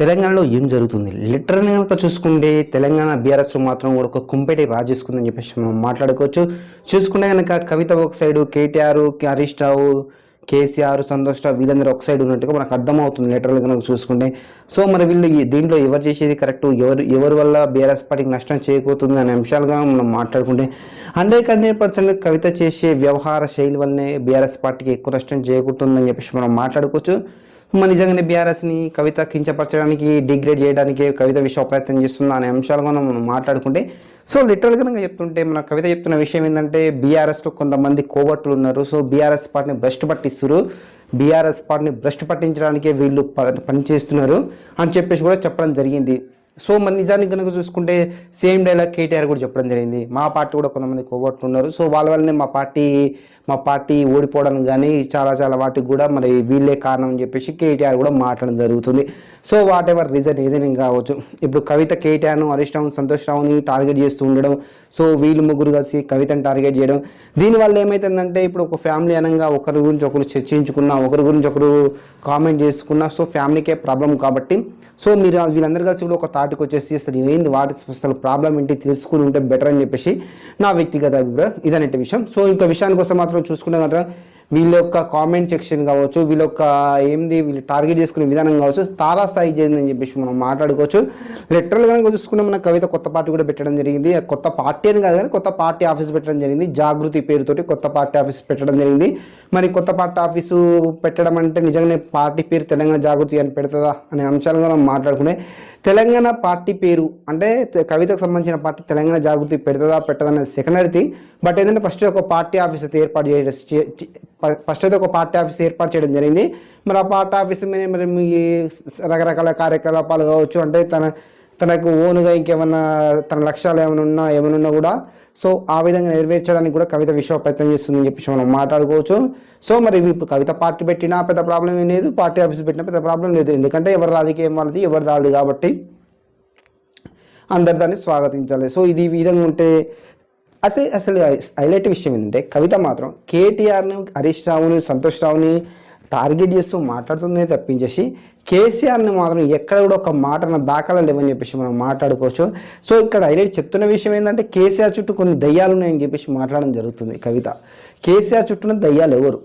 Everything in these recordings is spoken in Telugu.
తెలంగాణలో ఏం జరుగుతుంది? లిటరల్ కనుక చూసుకుంటే తెలంగాణ బీఆర్ఎస్ మాత్రం కూడా ఒక కుంపెటి రాజేసుకుందని చెప్పేసి మనం మాట్లాడుకోవచ్చు. చూసుకుంటే కనుక కవిత ఒక side KTR Harish Rao KCR Santosh Rao వీళ్ళందరూ ఒక సైడ్ ఉన్నట్టుగా మనకు అర్థమవుతుంది లిటరల్ కనుక చూసుకుంటే. సో మరి వీళ్ళు దీంట్లో ఎవరు చేసేది కరెక్ట్? ఎవరు ఎవరి వల్ల బీఆర్ఎస్ పార్టీకి నష్టం చేయబోతుంది అనే అంశాలుగా మనం మాట్లాడుకుంటే. హండ్రెడ్ హండ్రెడ్ పర్సెంట్ కవిత చేసే వ్యవహార శైలి వల్లనే బీఆర్ఎస్ పార్టీకి ఎక్కువ నష్టం చేకూరుతుందని చెప్పేసి మనం మాట్లాడుకోవచ్చు. మరి నిజంగానే బీఆర్ఎస్ని కవిత కించపరచడానికి డిగ్రేడ్ చేయడానికి కవిత విషయ ప్రయత్నం చేస్తుందా అనే అంశాలు మనం మాట్లాడుకుంటే సో లిటరల్గా కనుక చెప్తుంటే మన కవిత చెప్తున్న విషయం ఏంటంటే బీఆర్ఎస్లో కొంతమంది కోవట్లు ఉన్నారు. సో బీఆర్ఎస్ పార్టీని భ్రష్టు పట్టిస్తున్నారు. బీఆర్ఎస్ పార్టీని భ్రష్టు పట్టించడానికే వీళ్ళు ప- పనిచేస్తున్నారు అని చెప్పేసి కూడా చెప్పడం జరిగింది. సో మరి నిజానికి కనుక చూసుకుంటే సేమ్ డైలాగ్ కేటీఆర్ కూడా చెప్పడం జరిగింది. మా పార్టీ కూడా కొంతమంది కోవట్లు ఉన్నారు. సో వాళ్ళ వల్లనే మా పార్టీ మా పార్టీ ఓడిపోవడానికి కానీ చాలా చాలా వాటికి కూడా మరి వీళ్ళే కారణం అని చెప్పేసి కేటీఆర్ కూడా మాట్లాడడం జరుగుతుంది. సో వాట్ ఎవర్ రీజన్ ఏదైనా కావచ్చు. ఇప్పుడు కవిత కేటీఆర్ను హరీష్ రావు సంతోష్ రావుని టార్గెట్ చేస్తూ ఉండడం సో వీళ్ళు ముగ్గురు కలిసి కవితను టార్గెట్ చేయడం. దీనివల్ల ఏమైతుందంటే ఇప్పుడు ఒక ఫ్యామిలీ అనగా ఒకరి గురించి ఒకరు చర్చించుకున్నా ఒకరి గురించి ఒకరు కామెంట్ చేసుకున్నా సో ఫ్యామిలీకే ప్రాబ్లం కాబట్టి సో మీరు వీళ్ళందరూ కలిసి కూడా ఒక తాటికి వచ్చేసి అసలు ఏంది వాటి అసలు ప్రాబ్లం ఏంటి తెలుసుకుని ఉంటే బెటర్ అని చెప్పేసి నా వ్యక్తిగత అభిప్రాయం ఇదనే విషయం. సో ఇంకా విషయానికి వస్తే మాత్రం చూసుకుంటే మాత్రం వీళ్ళ యొక్క కామెంట్ సెక్షన్ కావచ్చు వీళ్ళ యొక్క ఏంది వీళ్ళు టార్గెట్ చేసుకునే విధానం కావచ్చు తారా స్థాయి చేసిందని చెప్పేసి మనం మాట్లాడుకోవచ్చు. లిటరల్ కనుక చూసుకుంటే మన కవిత కొత్త పార్టీ కూడా పెట్టడం జరిగింది. కొత్త పార్టీ అని కాదు కానీ కొత్త పార్టీ ఆఫీస్ పెట్టడం జరిగింది. జాగృతి పేరుతోటి కొత్త పార్టీ ఆఫీస్ పెట్టడం జరిగింది. మరి కొత్త పార్టీ ఆఫీసు పెట్టడం అంటే నిజంగానే పార్టీ పేరు తెలంగాణ జాగృతి అని పెడుతుందా అనే అంశాలుగా మనం మాట్లాడుకునే తెలంగాణ పార్టీ పేరు అంటే కవితకు సంబంధించిన పార్టీ తెలంగాణ జాగృతి పెడుతుందా పెట్టదా అనేది సెకండరీ థింగ్ బట్ ఏంటంటే ఫస్ట్ ఒక పార్టీ ఆఫీస్ అయితే ఏర్పాటు చేయడం ఫస్ట్ అయితే ఒక పార్టీ ఆఫీస్ ఏర్పాటు చేయడం జరిగింది. మరి ఆ పార్టీ ఆఫీస్ మీద మరి మీ రకరకాల కార్యకలాపాలు కావచ్చు అంటే తన తనకు ఓనుగా ఇంకేమన్నా తన లక్ష్యాలు ఏమైనా ఉన్నా ఏమైనా ఉన్నా కూడా సో ఆ విధంగా నెరవేర్చడానికి కూడా కవిత విశ్వ ప్రయత్నం చేస్తుందని చెప్పేసి మనం మాట్లాడుకోవచ్చు. సో మరి ఇప్పుడు కవిత పార్టీ పెట్టినా పెద్ద ప్రాబ్లం ఏం లేదు పార్టీ ఆఫీస్ పెట్టినా పెద్ద ప్రాబ్లం లేదు. ఎందుకంటే ఎవరి రాజకీయం వాళ్ళది ఎవరి రాదు కాబట్టి అందరు దాన్ని స్వాగతించాలి. సో ఇది ఈ విధంగా ఉంటే అసలు అసలు హైలైట్ విషయం ఏంటంటే కవిత మాత్రం కేటీఆర్ని హరీష్ రావుని సంతోష్ రావుని టార్గెట్ చేస్తూ మాట్లాడుతుందే తప్పించేసి కేసీఆర్ని మాత్రం ఎక్కడ కూడా ఒక మాట నా దాఖలా లేవని చెప్పేసి మనం మాట్లాడుకోవచ్చు. సో ఇక్కడ హైలైట్ చెప్తున్న విషయం ఏంటంటే కేసీఆర్ చుట్టూ కొన్ని దయ్యాలు ఉన్నాయని చెప్పేసి మాట్లాడడం జరుగుతుంది కవిత. కేసీఆర్ చుట్టూన దయ్యాలు ఎవరు?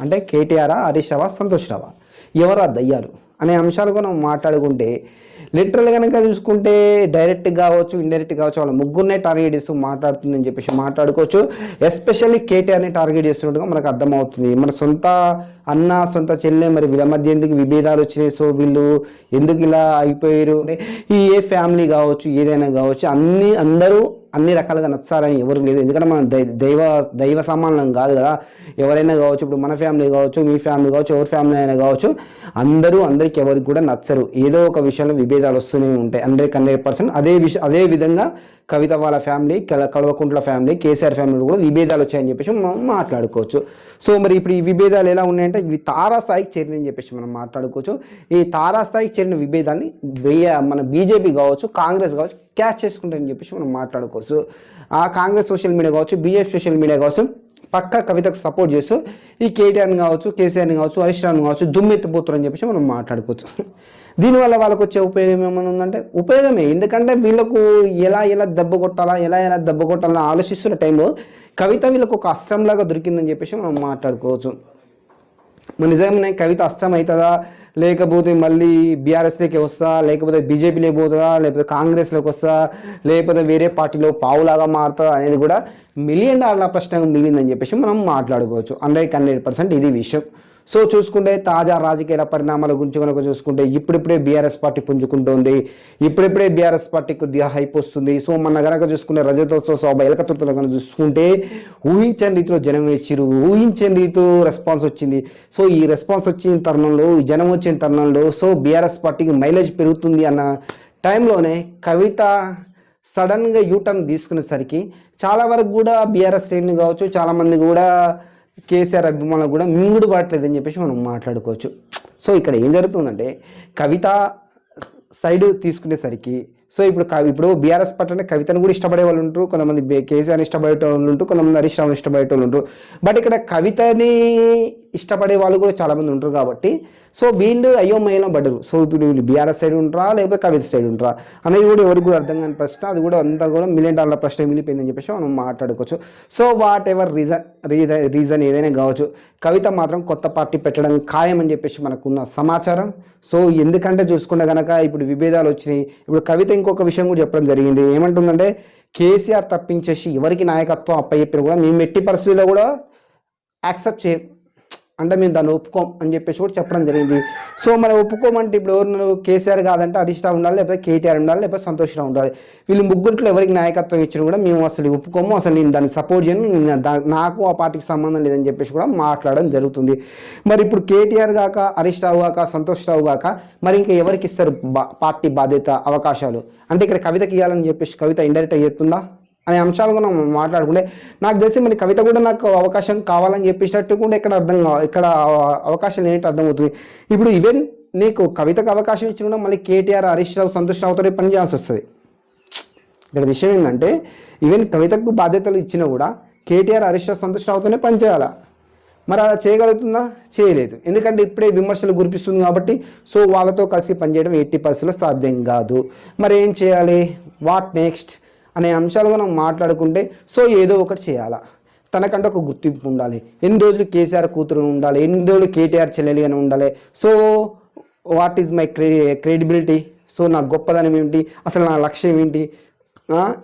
అంటే కేటీఆరా హరీష్ రావా సంతోష్ రావా? ఎవరా దయ్యాలు? అనే అంశాలు మనం మాట్లాడుకుంటే లిటరల్ కనుక చూసుకుంటే డైరెక్ట్ కావచ్చు ఇండైరెక్ట్ కావచ్చు వాళ్ళ ముగ్గురునే టార్గెట్ చేస్తూ మాట్లాడుతుందని చెప్పేసి మాట్లాడుకోవచ్చు. ఎస్పెషల్లీ కేటీఆర్ని టార్గెట్ చేస్తున్నట్టుగా మనకు అర్థమవుతుంది. మన సొంత అన్న సొంత చెల్లె మరి వీళ్ళ మధ్య ఎందుకు విభేదాలు వచ్చినాయి? సో వీళ్ళు ఎందుకు ఇలా అయిపోయారు? అంటే ఈ ఏ ఫ్యామిలీ కావచ్చు ఏదైనా కావచ్చు అన్ని అందరూ అన్ని రకాలుగా నచ్చాలని ఎవరు లేదు. ఎందుకంటే మనం దై- దైవ దైవ సమానం కాదు కదా. ఎవరైనా కావచ్చు ఇప్పుడు మన ఫ్యామిలీ కావచ్చు మీ ఫ్యామిలీ కావచ్చు ఎవరి ఫ్యామిలీ అయినా కావచ్చు అందరూ అందరికి ఎవరికి కూడా నచ్చరు. ఏదో ఒక విషయంలో విభేదాలు వస్తూనే ఉంటాయి. హండ్రెడ్ హండ్రెడ్ పర్సెంట్ అదే విష అదే విధంగా కవిత వాళ్ళ ఫ్యామిలీ కల కల్వకుంట్ల ఫ్యామిలీ కేసీఆర్ ఫ్యామిలీ కూడా విభేదాలు వచ్చాయని చెప్పేసి మనం మాట్లాడుకోవచ్చు. సో మరి ఇప్పుడు ఈ విభేదాలు ఎలా ఉన్నాయంటే ఇవి తారాస్థాయికి చేరిందని చెప్పేసి మనం మాట్లాడుకోవచ్చు. ఈ తారాస్థాయికి చేరిన విభేదాన్ని బే- మన బీజేపీ కావచ్చు కాంగ్రెస్ కావచ్చు క్యాచ్ చేసుకుంటారని చెప్పేసి మనం మాట్లాడుకోవచ్చు. ఆ కాంగ్రెస్ సోషల్ మీడియా కావచ్చు బీజేపీ సోషల్ మీడియా కావచ్చు పక్క కవితకు సపోర్ట్ చేస్తూ ఈ కేటీఆర్ని కావచ్చు కేసీఆర్ని కావచ్చు హరీష్ రావుని కావచ్చు దుమ్మెత్తిపోతారని చెప్పేసి మనం మాట్లాడుకోవచ్చు. దీనివల్ల వాళ్ళకు వచ్చే ఉపయోగం ఏమైనా ఉందంటే ఉపయోగమే. ఎందుకంటే వీళ్ళకు ఎలా ఎలా దెబ్బ కొట్టాలా ఎలా ఎలా దెబ్బ కొట్టాలని ఆలోచిస్తున్న టైంలో కవిత వీళ్ళకు ఒక అస్త్రంలాగా దొరికిందని చెప్పేసి మనం మాట్లాడుకోవచ్చు. నిజంగానే కవిత అస్త్రం అవుతుందా? లేకపోతే మళ్ళీ బీఆర్ఎస్లోకి వస్తా లేకపోతే బీజేపీలోకి పోతుందా లేకపోతే కాంగ్రెస్లోకి వస్తా లేకపోతే వేరే పార్టీలో పావులాగా మారుతా అనేది కూడా మిలియన్ డాలర్ల ప్రశ్న మిగిలిందని చెప్పేసి మనం మాట్లాడుకోవచ్చు. హండ్రెడ్ హండ్రెడ్ పర్సెంట్ ఇది విషయం. సో చూసుకుంటే తాజా రాజకీయాల పరిణామాల గురించి కనుక చూసుకుంటే ఇప్పుడిప్పుడే బీఆర్ఎస్ పార్టీ పుంజుకుంటోంది. ఇప్పుడిప్పుడే బీఆర్ఎస్ పార్టీ కొద్దిగా హైప్ వస్తుంది. సో మన కనుక చూసుకుంటే రజతోత్సవ సభ ఎలకతుర్తలో కనుక చూసుకుంటే ఊహించని రీతిలో జనం ఇచ్చిరు ఊహించని రీతిలో రెస్పాన్స్ వచ్చింది. సో ఈ రెస్పాన్స్ వచ్చిన తరుణంలో ఈ జనం వచ్చిన తరుణంలో సో బీఆర్ఎస్ పార్టీకి మైలేజ్ పెరుగుతుంది అన్న టైంలోనే కవిత సడన్గా యూటర్న్ తీసుకునేసరికి చాలా వరకు కూడా బీఆర్ఎస్ శ్రేణులు కావచ్చు చాలామంది కూడా కేసీఆర్ అభిమానులు కూడా మింగుడు పడట్లేదు అని చెప్పేసి మనం మాట్లాడుకోవచ్చు. సో ఇక్కడ ఏం జరుగుతుందంటే కవిత సైడ్ తీసుకునేసరికి సో ఇప్పుడు కవి ఇప్పుడు బీఆర్ఎస్ పార్టీ అంటే కవితను కూడా ఇష్టపడే వాళ్ళు ఉంటారు కొంతమంది కేసీఆర్ని ఇష్టపడే వాళ్ళు ఉంటారు కొంతమంది హరీష్ రావుని ఇష్టపడే వాళ్ళు ఉంటారు. బట్ ఇక్కడ కవితని ఇష్టపడే వాళ్ళు కూడా చాలామంది ఉంటారు కాబట్టి సో వీళ్ళు అయోమయంలో పడ్డరు సో ఇప్పుడు వీళ్ళు బీఆర్ఎస్ సైడ్ ఉంటారా లేకపోతే కవిత సైడ్ ఉంటారా అనేది కూడా ఎవరికి కూడా అర్థం కాని ప్రశ్న. అది కూడా అంతా కూడా మిలియన్ డాలర్ ప్రశ్న మిగిలిపోయిందని చెప్పేసి మనం మాట్లాడుకోవచ్చు. So whatever reason reason ఏదైనా కావచ్చు కవిత మాత్రం కొత్త పార్టీ పెట్టడం ఖాయమని చెప్పేసి మనకున్న సమాచారం. సో ఎందుకంటే చూసుకుంటే కనుక ఇప్పుడు విభేదాలు వచ్చినాయి. ఇప్పుడు కవిత ఇంకొక విషయం కూడా చెప్పడం జరిగింది. ఏమంటుందంటే కేసీఆర్ తప్పించేసి ఎవరికి నాయకత్వం అప్పచెప్పినా కూడా మేము ఎట్టి పరిస్థితుల్లో కూడా యాక్సెప్ట్ చే అంటే మేము దాన్ని ఒప్పుకోం అని చెప్పేసి కూడా చెప్పడం జరిగింది. సో మనం ఒప్పుకోమంటే ఇప్పుడు ఎవరు కేసీఆర్ కాదంటే హరీష్ రావు ఉండాలి లేకపోతే కేటీఆర్ ఉండాలి లేకపోతే సంతోష్ రావు ఉండాలి. వీళ్ళు ముగ్గురిలో ఎవరికి నాయకత్వం ఇచ్చినా కూడా మేము అసలు ఒప్పుకోము అసలు నేను దాన్ని సపోర్ట్ చేయను నాకు ఆ పార్టీకి సంబంధం లేదని చెప్పేసి కూడా మాట్లాడడం జరుగుతుంది. మరి ఇప్పుడు కేటీఆర్ కాక హరీష్ రావు కాక సంతోష్ రావు కాక మరి ఇంకా ఎవరికి ఇస్తారు బా- పార్టీ బాధ్యత అవకాశాలు? అంటే ఇక్కడ కవితకి ఇవ్వాలని చెప్పేసి కవిత ఇండైరెక్ట్గా చెప్తుందా? అనే అంశాలు కూడా మనం మాట్లాడుకుంటే నాకు తెలిసి మరి కవిత కూడా నాకు అవకాశం కావాలని చెప్పేసినట్టు కూడా ఇక్కడ అర్థం ఇక్కడ అవకాశం ఏంటి అర్థమవుతుంది. ఇప్పుడు ఈవెన్ నీకు కవితకు అవకాశం ఇచ్చిన కూడా మళ్ళీ కేటీఆర్ హరీష్ రావు సంతోష్ రావుతో పని చేయాల్సి వస్తుంది. ఇక్కడ విషయం ఏంటంటే ఈవెన్ కవితకు బాధ్యతలు ఇచ్చినా కూడా కేటీఆర్ హరీష్ రావు సంతోష్ రావుతోనే పనిచేయాలా మరి అలా చేయగలుగుతుందా? చేయలేదు. ఎందుకంటే ఇప్పుడే విమర్శలు గురిపిస్తుంది కాబట్టి సో వాళ్ళతో కలిసి పనిచేయడం ఎట్టి పరిస్థితుల్లో సాధ్యం కాదు. మరి ఏం చేయాలి? What next? అనే అంశాలు మనం మాట్లాడుకుంటే సో ఏదో ఒకటి చేయాలా? తనకంటే ఒక గుర్తింపు ఉండాలి. ఎన్ని రోజులు కేసీఆర్ కూతురు ఉండాలి? ఎన్ని రోజులు కేటీఆర్ చెల్లెలిగానే ఉండాలి? So what is my credi credibility so నా గొప్పదనం ఏమిటి అసలు నా లక్ష్యం ఏంటి?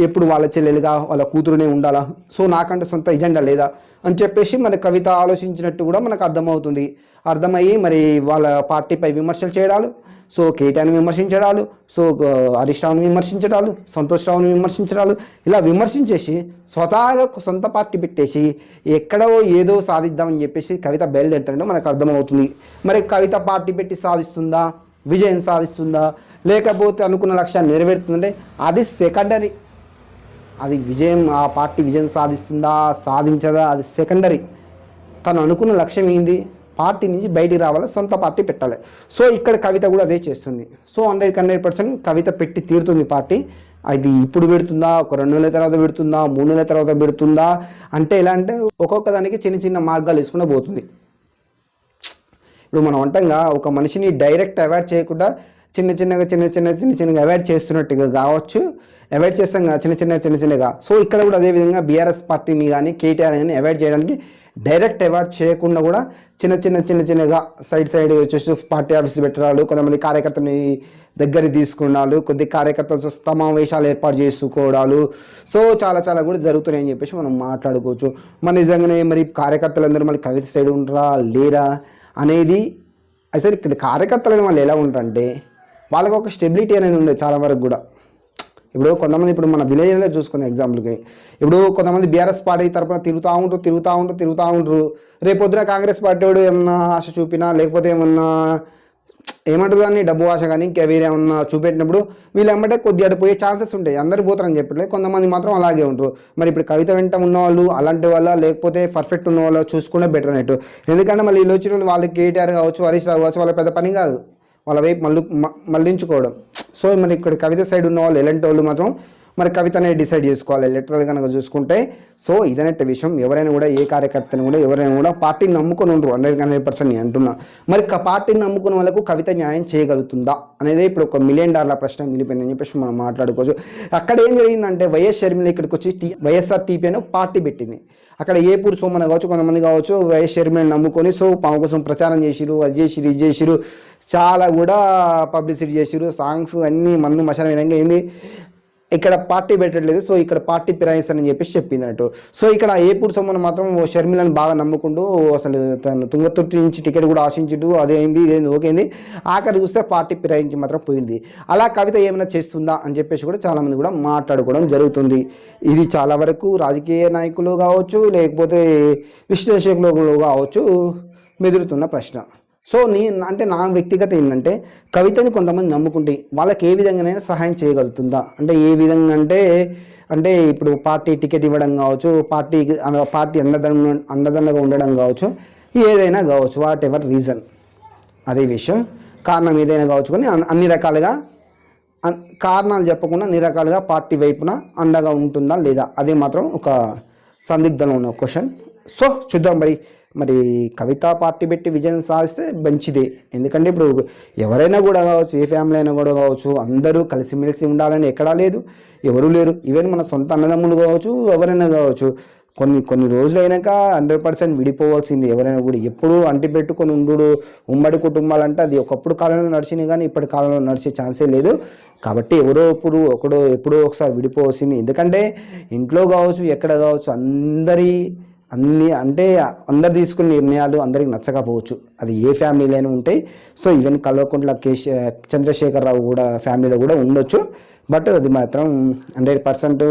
ఎప్పుడు వాళ్ళ చెల్లెలుగా వాళ్ళ కూతురునే ఉండాలా? సో నాకంటే సొంత ఎజెండా లేదా? అని చెప్పేసి మన కవిత ఆలోచించినట్టు కూడా మనకు అర్థమవుతుంది. అర్థమయ్యి మరి వాళ్ళ పార్టీపై విమర్శలు చేయడాలు సో కేటీఆర్ని విమర్శించడాలు సో ఆ, హరీష్ రావుని విమర్శించడాలు సంతోష్ రావుని విమర్శించడాలు ఇలా విమర్శించేసి స్వతహాగా సొంత పార్టీ పెట్టేసి ఎక్కడో ఏదో సాధిద్దామని చెప్పేసి కవిత బయలుదేరుతుంటే మనకు అర్థమవుతుంది. మరి కవిత పార్టీ పెట్టి సాధిస్తుందా? విజయం సాధిస్తుందా? లేకపోతే అనుకున్న లక్ష్యాన్ని నెరవేరుతుందంటే అది సెకండరీ. అది విజయం ఆ పార్టీ విజయం సాధిస్తుందా సాధించదా అది సెకండరీ. తను అనుకున్న లక్ష్యం ఏంది? పార్టీ నుంచి బయటికి రావాలి? సొంత పార్టీ పెట్టాలి. సో ఇక్కడ కవిత కూడా అదే చేస్తుంది. సో హండ్రెడ్కి హండ్రెడ్ పర్సెంట్ కవిత పెట్టి తీరుతుంది పార్టీ. అది ఇప్పుడు పెడుతుందా? ఒక రెండు నెలల తర్వాత పెడుతుందా? మూడు నెలల తర్వాత పెడుతుందా? అంటే ఎలా అంటే ఒక్కొక్క దానికి చిన్న చిన్న మార్గాలు వేసుకుంటూ పోతుంది. ఇప్పుడు మనం అంటంగా ఒక మనిషిని డైరెక్ట్ అవాయిడ్ చేయకుండా చిన్న చిన్నగా చిన్న చిన్న చిన్న చిన్నగా అవాయిడ్ చేస్తున్నట్టుగా కావచ్చు. అవాయిడ్ చేస్తాం కదా చిన్న చిన్న చిన్న చిన్నగా. సో ఇక్కడ కూడా అదే విధంగా బీఆర్ఎస్ పార్టీని కానీ కేటీఆర్ కానీ అవాయిడ్ చేయడానికి డైరెక్ట్ అవార్డ్ చేయకుండా కూడా చిన్న చిన్న చిన్న చిన్నగా సైడ్ సైడ్ వచ్చేసి పార్టీ ఆఫీస్ పెట్టడాలు కొంతమంది కార్యకర్తని దగ్గర తీసుకున్నాలు కొద్ది కార్యకర్తలతో సమావేశాలు ఏర్పాటు చేసుకోవడాలు. సో చాలా చాలా కూడా జరుగుతున్నాయని చెప్పేసి మనం మాట్లాడుకోవచ్చు. మరి నిజంగానే మరి కార్యకర్తలందరూ మళ్ళీ కవిత సైడ్ ఉంటారా లేరా అనేది అసలు ఇక్కడ కార్యకర్తలని వాళ్ళు ఎలా ఉంటారంటే వాళ్ళకి ఒక స్టెబిలిటీ అనేది ఉండేది చాలా వరకు కూడా. ఇప్పుడు కొంతమంది ఇప్పుడు మన విలేజ్లో చూసుకుందాం ఎగ్జాంపుల్కి. ఇప్పుడు కొంతమంది బీఆర్ఎస్ పార్టీ తరపున తిరుగుతూ ఉంటారు తిరుగుతూ ఉంటారు తిరుగుతూ ఉంటారు రేపొద్దున కాంగ్రెస్ పార్టీ వాడు ఏమన్నా ఆశ చూపినా లేకపోతే ఏమన్నా ఏమంటారు దాన్ని డబ్బు ఆశ కానీ ఇంకా వేరే ఏమన్నా చూపెట్టినప్పుడు వీళ్ళు ఏమంటే కొద్దిగా పోయే ఛాన్సెస్ ఉంటాయి. అందరు పోతారని చెప్పట్లేదు కొంతమంది మాత్రం అలాగే ఉంటారు మరి ఇప్పుడు కవిత వెంట ఉన్నవాళ్ళు అలాంటి వాళ్ళ లేకపోతే పర్ఫెక్ట్ ఉన్న వాళ్ళు చూసుకుంటే బెటర్ అన్నట్టు ఎందుకంటే మళ్ళీ వీళ్ళు వచ్చిన వాళ్ళు వాళ్ళకి కేటీఆర్ కావచ్చు హరీష్ రావు కావచ్చు వాళ్ళ పెద్ద పని కాదు. వాళ్ళ వైపు మళ్ళీ మళ్ళించుకోవడం. సో మరి ఇక్కడ కవిత సైడ్ ఉన్న వాళ్ళు ఎలాంటి వాళ్ళు మాత్రం మరి కవితనే డిసైడ్ చేసుకోవాలి లిటరల్ కనుక చూసుకుంటే. సో ఇదనట్టు విషయం. ఎవరైనా కూడా ఏ కార్యకర్తను కూడా ఎవరైనా కూడా పార్టీని నమ్ముకొని ఉండరు. హండ్రెడ్ హండ్రెడ్ పర్సెంట్ నేను అంటున్నా. మరి పార్టీని నమ్ముకున్న వాళ్ళకు కవిత న్యాయం చేయగలుగుతుందా? అనేది ఇప్పుడు ఒక మిలియన్ డాలర్ల ప్రశ్న మిగిలిపోయిందని చెప్పేసి మనం మాట్లాడుకోవచ్చు. అక్కడ ఏం జరిగిందంటే వైఎస్ షర్మిల ఇక్కడికి వచ్చి టీ వైఎస్ఆర్ టీపీ అని పార్టీ పెట్టింది. అక్కడ ఏపూరు సోమన కావచ్చు కొంతమంది కావచ్చు వైఎస్ షర్మిలని నమ్ముకొని సో పాము కోసం ప్రచారం చేసిరు అది చేసిరు ఇది చేసిరు చాలా కూడా పబ్లిసిటీ చేసారు సాంగ్స్ అన్నీ మన్ను మశాన విధంగా ఏంది? ఇక్కడ పార్టీ పెట్టట్లేదు. సో ఇక్కడ పార్టీ ఫిరాయిస్తానని చెప్పేసి చెప్పింది అన్నట్టు సో ఇక్కడ ఏపూర్ సొమ్మును మాత్రం షర్మిలని షర్మిలను బాగా నమ్ముకుంటూ అసలు తను తుంగతుర్తి నుంచి టికెట్ కూడా ఆశించుడు. అదేంది ఇదేంది ఓకేంది ఆఖరి చూస్తే పార్టీ ఫిరాయించి మాత్రం పోయింది. అలా కవిత ఏమైనా చేస్తుందా అని చెప్పేసి కూడా చాలామంది కూడా మాట్లాడుకోవడం జరుగుతుంది. ఇది చాలా వరకు రాజకీయ నాయకులు కావచ్చు లేకపోతే విశ్లేషకులు కావచ్చు మెదులుతున్న ప్రశ్న. సో నీ అంటే నా వ్యక్తిగత ఏంటంటే కవితని కొంతమంది నమ్ముకుంటే వాళ్ళకి ఏ విధంగానైనా సహాయం చేయగలుగుతుందా? అంటే ఏ విధంగా అంటే అంటే ఇప్పుడు పార్టీ టికెట్ ఇవ్వడం కావచ్చు పార్టీ పార్టీ అండదండ అండదండగా ఉండడం కావచ్చు ఏదైనా కావచ్చు వాట్ ఎవర్ రీజన్ అదే విషయం. కారణం ఏదైనా కావచ్చు కానీ అన్ని రకాలుగా అన్- కారణాలు చెప్పకుండా అన్ని రకాలుగా పార్టీ వైపున అండగా ఉంటుందా లేదా? అదే మాత్రం ఒక సందిగ్ధంలో ఉన్న క్వశ్చన్ సో చూద్దాం మరి. మరి కవిత పార్టీ పెట్టి విజయం సాధిస్తే మంచిదే. ఎందుకంటే ఇప్పుడు ఎవరైనా కూడా కావచ్చు ఏ ఫ్యామిలీ అయినా కూడా కావచ్చు అందరూ కలిసిమెలిసి ఉండాలని ఎక్కడా లేదు ఎవరూ లేరు. ఈవెన్ మన సొంత అన్నదమ్ములు కావచ్చు ఎవరైనా కావచ్చు. కొన్ని కొన్ని రోజులు అయినాక హండ్రెడ్ పర్సెంట్ విడిపోవాల్సింది ఎవరైనా కూడా. ఎప్పుడు అంటి పెట్టుకొని ఉండు ఉమ్మడి కుటుంబాలంటే అది ఒకప్పుడు కాలంలో నడిచినాయి కానీ ఇప్పటి కాలంలో నడిచే ఛాన్సే లేదు. కాబట్టి ఎవరో ఇప్పుడు ఒకడో ఎప్పుడో ఒకసారి విడిపోవాల్సింది. ఎందుకంటే ఇంట్లో కావచ్చు ఎక్కడ కావచ్చు అందరి అన్ని అంటే అందరు తీసుకున్న నిర్ణయాలు అందరికి నచ్చకపోవచ్చు. అది ఏ ఫ్యామిలీలైనా ఉంటాయి సో ఈవెన్ కల్వకుంట్ల కేశ చంద్రశేఖరరావు కూడా ఫ్యామిలీలో కూడా ఉండొచ్చు. బట్ అది మాత్రం హండ్రెడ్ పర్సెంట్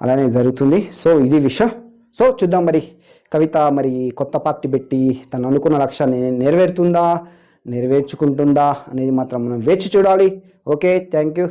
అలానే జరుగుతుంది. సో ఇది విషయం. సో చూద్దాం మరి. కవిత మరి కొత్త పార్టీ పెట్టి తను అనుకున్న లక్ష్యాన్ని నెరవేరుతుందా నెరవేర్చుకుంటుందా అనేది మాత్రం మనం వేచి చూడాలి. Okay thank you.